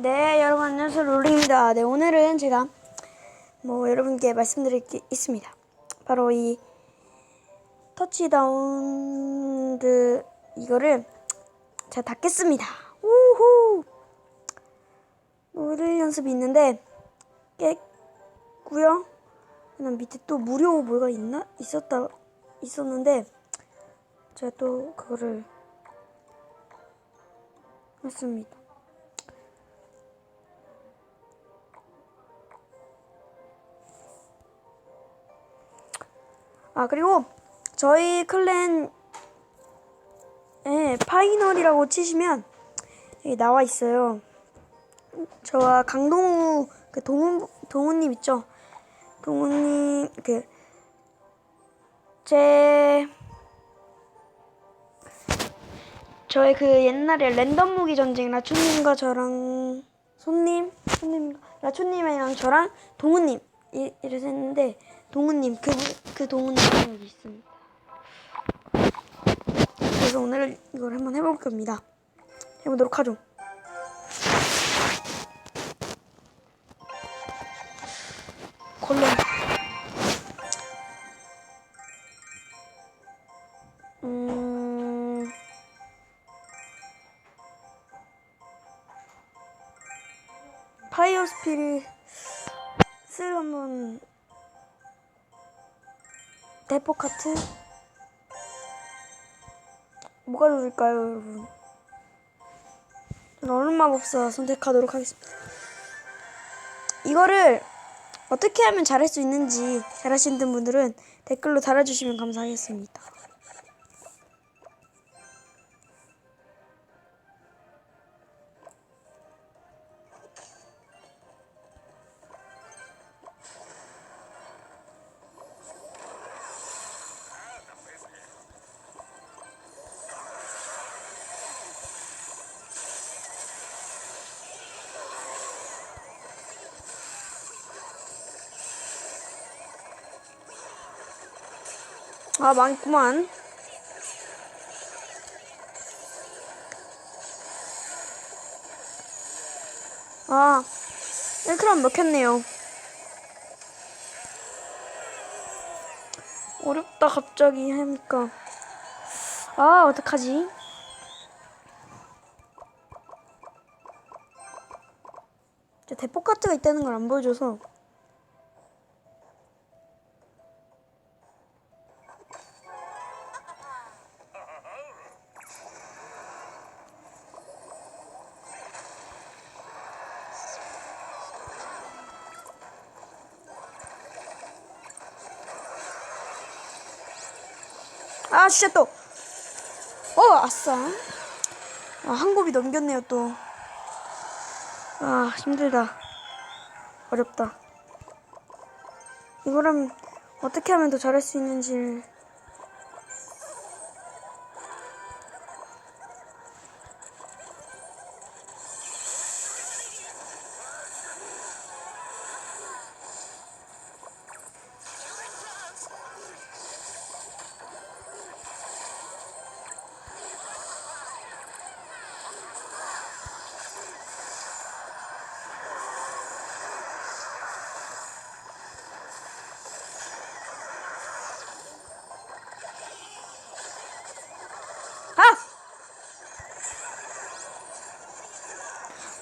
네, 여러분 안녕하세요. 롤링입니다. 네, 오늘은 제가 뭐 여러분께 말씀드릴 게 있습니다. 바로 이 터치다운드 이거를 제가 다 깼습니다. 우후! 노래 연습이 있는데 깼고요. 그다음 밑에 또 무료 뭐가 있나? 있었다 있었는데 제가 또 그거를 했습니다. 아 그리고 저희 클랜에 파이널이라고 치시면 여기 나와 있어요. 저와 강동우 그 동훈 동훈님 있죠? 동훈님 그 제 저의 그 옛날에 랜덤 무기 전쟁 라초님과 저랑 손님 손님 라초님이랑 저랑 동훈님 이- 이래서 했는데 동훈님 그 그 동훈님 여기 있습니다. 그래서 오늘 이걸 한번 해볼 겁니다. 해보도록 하죠. 콜롬. 음. 파이어 스피릿을 한번 대포 카트 뭐가 좋을까요, 여러분? 저는 얼음 마법사 선택하도록 하겠습니다. 이거를 어떻게 하면 잘할 수 있는지 잘하시는 분들은 댓글로 달아주시면 감사하겠습니다. 아, 많구만. 아, 1크럼 먹혔네요. 어렵다, 갑자기 하니까. 아, 어떡하지? 저 대포 카트가 있다는 걸 안 보여줘서. 아, 진짜 또. 어, 아싸. 아, 한 곱이 넘겼네요, 또. 아, 힘들다. 어렵다. 이거를 어떻게 하면 더 잘할 수 있는지. 아!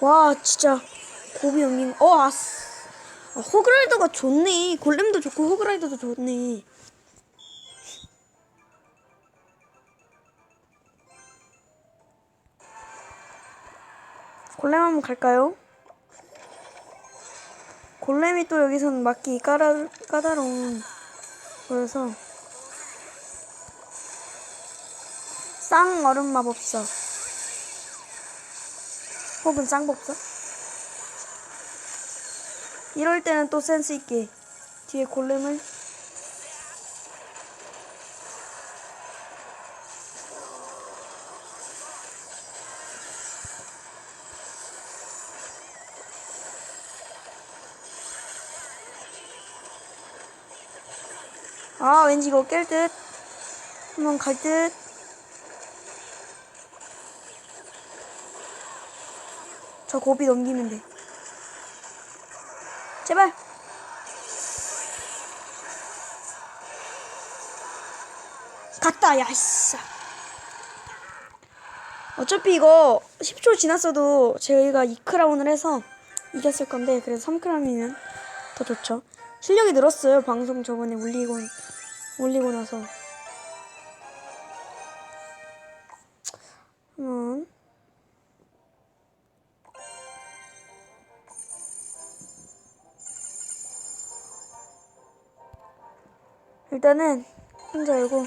와, 진짜 곱이 넘긴. 어, 아스. 아, 호그라이더가 좋네. 골렘도 좋고 호그라이더도 좋네. 골렘 한번 갈까요? 골렘이 또 여기서는 맞기 까다, 까다로운 거여서 쌍 얼음 마법사 혹은 쌍법사 이럴 때는 또 센스 있게 뒤에 골렘을? 아 왠지 이거 깰 듯? 한번 갈듯 저 고비 넘기면 돼. 제발. 갔다, 야, 씨. 어차피 이거 10초 지났어도 저희가 2크라운을 해서 이겼을 건데, 그래서 3크라운이면 더 좋죠. 실력이 늘었어요, 방송 저번에 올리고, 올리고 나서. 한 일단은 혼자 열고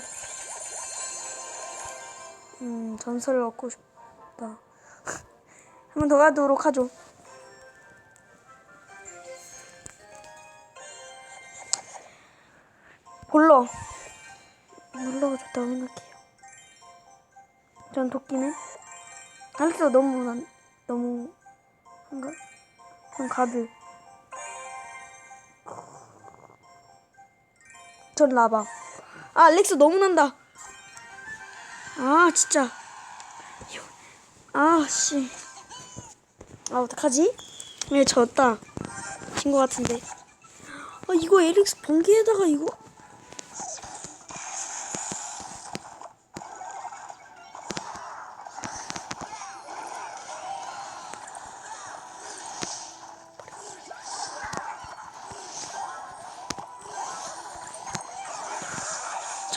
음 전설을 얻고 싶다. 한 번 더 가도록 하죠. 볼러 볼러가 좋다고 생각해요. 전 도끼는? 알렉스가 너무 난, 너무 한가? 그럼 가드 전 라바 아 알렉스 너무 난다. 아 진짜. 아 씨. 아 어떡하지? 왜 졌다. 진 것 같은데. 아 이거 에릭스 번개에다가 이거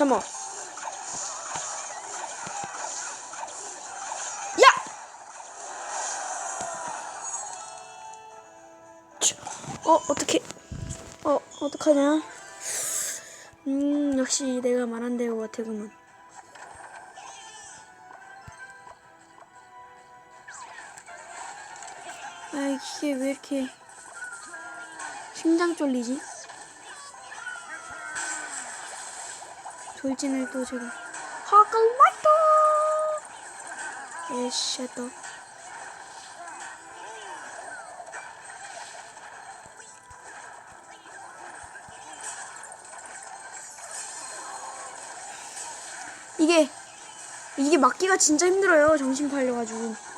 잠깐만 야! 치, 어 어떻게 어 어떡하냐? 음 역시 내가 말한 대로 같아구만 아 이게 왜 이렇게 심장 쫄리지? 돌진을 또 제가 하글라이터 에샤더 이게 이게 막기가 진짜 힘들어요 정신 팔려가지고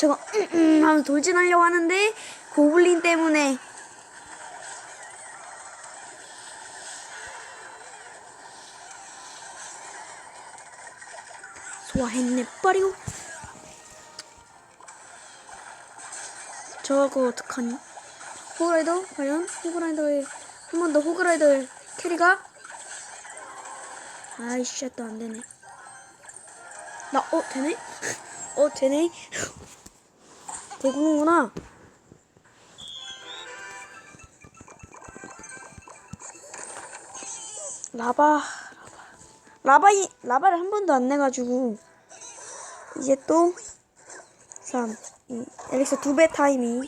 제가 음, 음 하면서 돌진하려고 하는데 고블린 때문에. 소화했네. 버리고. 저거 어떡하니? 호그라이더? 과연? 호그라이더의 한 번 더 호그라이더의 캐리가? 아이씨 또 안되네. 나 어 되네? 어 되네 되구나. 라바 라바. 이 라바를 한 번도 안 내가지고. 이제 또 3, 2 엘릭서 두배 타이밍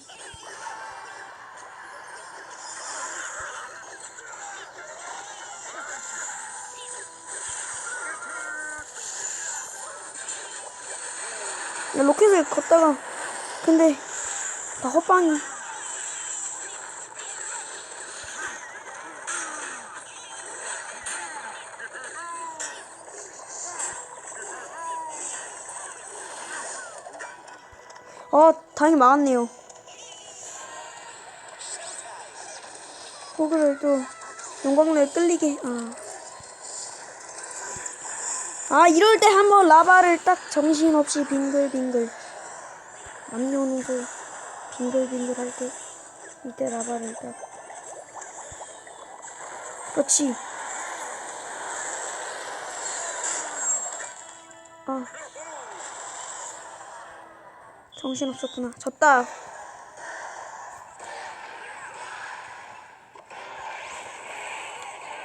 야, 로켓을 걷다가 근데 다 헛방이 아 다행히 막았네요. 호그를 또 용광로에 끌리게 아. 아 이럴 때 한번 라바를 딱 정신없이 빙글빙글 남녀노소 빙글빙글 할 때 이때 라바를 딱. 그렇지. 아. 정신없었구나. 졌다.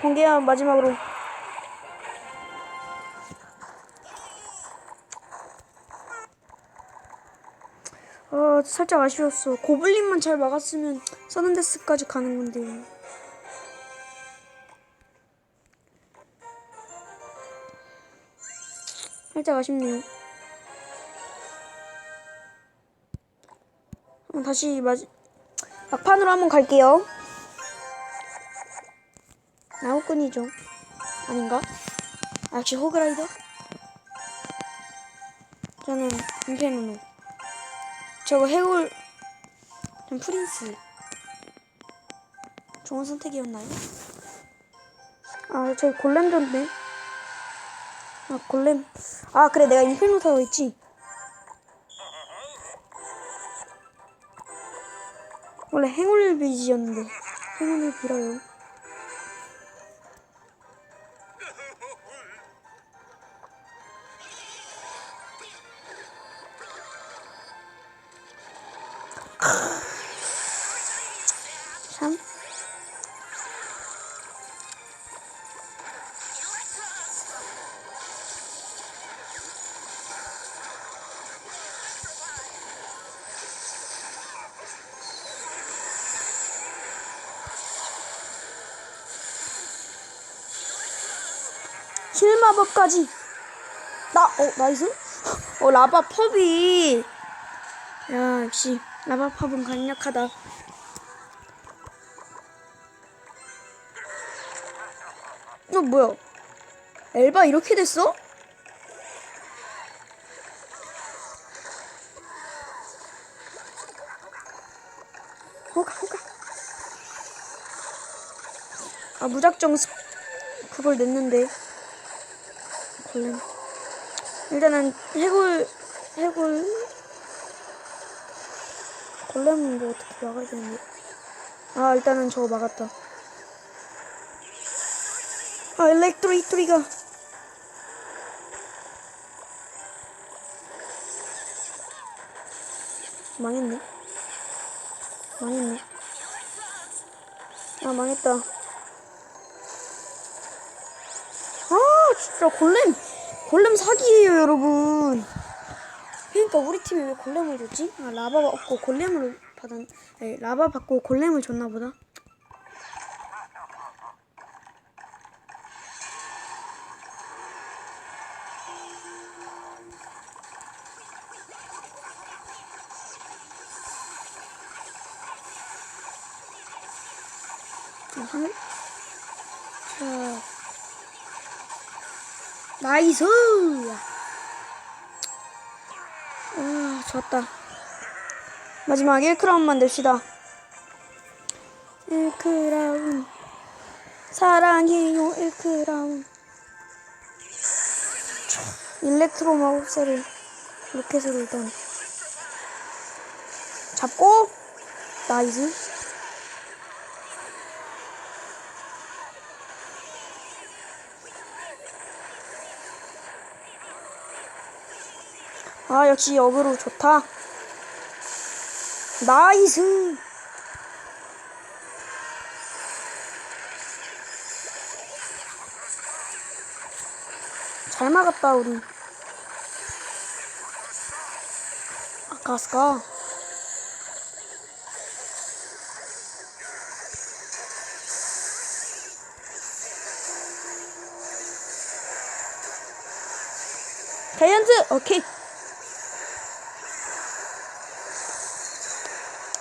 번개야 마지막으로 살짝 아쉬웠어 고블린만 잘 막았으면 서든데스까지 가는 건데 살짝 아쉽네요 한번 다시 마지 막판으로 한번 갈게요. 나무꾼이죠. 아닌가? 아, 역시 호그라이더? 저는 인페누노. 저거 해골, 전 프린스. 좋은 선택이었나요? 아, 저기 골렘 줬네. 아, 골렘. 아, 그래, 내가 인페누 타고 있지. 원래 행운을 비지였는데 행운을 빌어요. 참. 힐 마법까지. 나, 어, 나이스? 어, 라바 펍이. 야, 역시, 라바 펍은 강력하다. 뭐야? 엘바 이렇게 됐어? 호가, 호가. 아, 무작정 스- 그걸 냈는데. 골렘. 일단은 해골 해골 골렘은 뭐 어떻게 막아야 되는데? 아 일단은 저거 막았다. 아 일렉트리트리가 망했네. 망했네. 아 망했다. 아 진짜 골렘 골렘 사기예요 여러분 그러니까 우리 팀이 왜 골렘을 줬지? 아 라바가 없고 골렘을 받았 아니, 라바 받고 골렘을 줬나 보다 자, 하늘 자 나이스! 아, 좋았다. 마지막 1크라운 만듭시다. 1크라운. 사랑해요, 1크라운. 일렉트로 마법사를 로켓으로 일단 잡고 나이스 아 역시 역으로 좋다. 나이스 잘 막았다 우리. 아까스가. 자이언트 오케이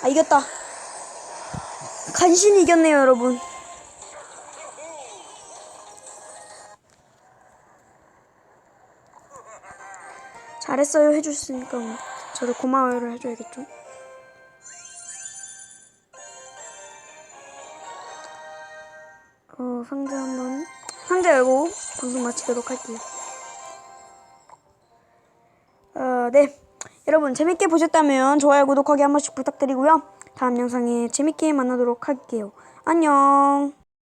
아 이겼다. 간신히 이겼네요 여러분. 잘했어요 해주셨으니까. 뭐 저도 고마워요를 해줘야겠죠. 어 상자 한번 상자 열고 방송 마치도록 할게요. 어, 네. 여러분 재밌게 보셨다면 좋아요, 구독하기 한 번씩 부탁드리고요. 다음 영상에 재밌게 만나도록 할게요. 안녕.